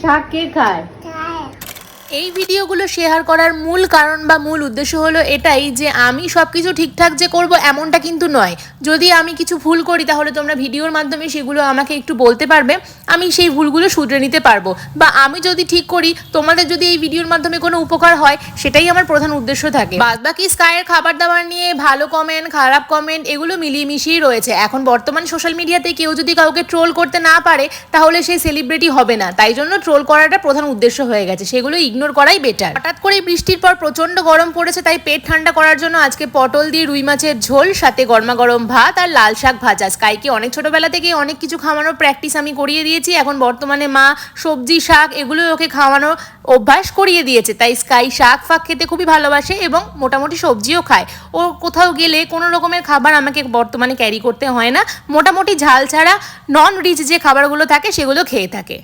শাক কে খায় এই ভিডিওগুলো শেয়ার করার মূল কারণ বা মূল উদ্দেশ্য হলো এটাই যে আমি সব কিছু ঠিকঠাক যে করব এমনটা কিন্তু নয়। যদি আমি কিছু ভুল করি তাহলে তোমরা ভিডিওর মাধ্যমে সেগুলো আমাকে একটু বলতে পারবে। আমি সেই ভুলগুলো শুধরে নিতে পারব। বা আমি যদি ঠিক করি, তোমাদের যদি এই ভিডিওর মাধ্যমে কোনো উপকার হয়, সেটাই আমার প্রধান উদ্দেশ্য থাকে। বাদ বাকি স্কাইয়ের খাবার দাবার নিয়ে ভালো কমেন্ট খারাপ কমেন্ট এগুলো মিলিয়ে মিশিয়েই রয়েছে। এখন বর্তমান সোশ্যাল মিডিয়াতে কেউ যদি কাউকে ট্রোল করতে না পারে, তাহলে সেই সেলিব্রিটি হবে না। তাই জন্য ট্রোল করাটা প্রধান উদ্দেশ্য হয়ে গেছে। সেগুলো ইগনোর করাই বেটার হঠাৎ করে বৃষ্টির পর প্রচণ্ড গরম পড়েছে, তাই পেট ঠান্ডা করার জন্য আজকে পটল দিয়ে রুই মাছের ঝোল, সাথে গরমা গরম ভাত আর লাল শাক ভাজা। স্কাইকে অনেক ছোটবেলা থেকে অনেক কিছু খাওয়ানোর প্র্যাকটিস আমি করিয়ে দিয়েছি, এখন বর্তমানে মা সবজি, শাক এগুলো ওকে খাওয়ানোর অভ্যাস করিয়ে দিয়েছে। তাই স্কাই শাক ফাক খেতে খুবই ভালোবাসে এবং মোটামুটি সবজিও খায়। ও কোথাও গেলে কোনো রকমের খাবার আমাকে বর্তমানে ক্যারি করতে হয় না। মোটামুটি ঝাল ছাড়া নন রিচ যে খাবারগুলো থাকে সেগুলো খেয়ে থাকে।